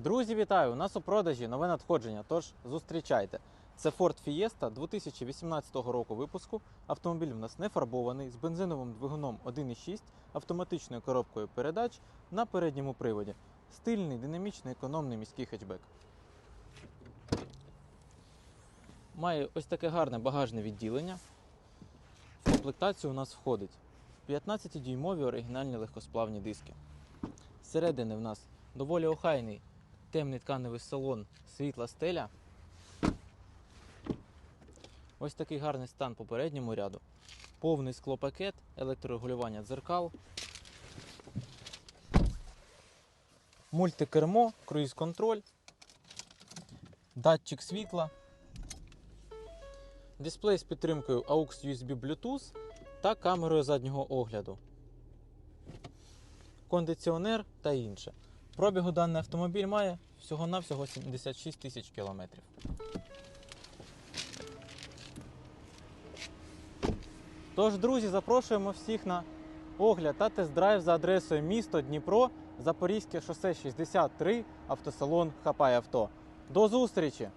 Друзі, вітаю! У нас у продажі нове надходження, тож зустрічайте. Це Ford Fiesta 2018 року випуску. Автомобіль в нас не фарбований з бензиновим двигуном 1.6, автоматичною коробкою передач на передньому приводі. Стильний, динамічний, економний міський хетчбек. Має ось таке гарне багажне відділення. В комплектацію у нас входить 15-дюймові оригінальні легкосплавні диски. Зсередини в нас доволі охайний темний тканевий салон, світла стеля. Ось такий гарний стан по передньому ряду. Повний склопакет, електрорегулювання дзеркал. Мультикермо, круїз-контроль, датчик світла, дисплей з підтримкою AUX USB Bluetooth та камерою заднього огляду, кондиціонер та інше. Пробігу даний автомобіль має всього-навсього 76 тисяч кілометрів. Тож, друзі, запрошуємо всіх на огляд та тест-драйв за адресою місто Дніпро, Запорізьке шосе 63, автосалон Хапай Авто. До зустрічі!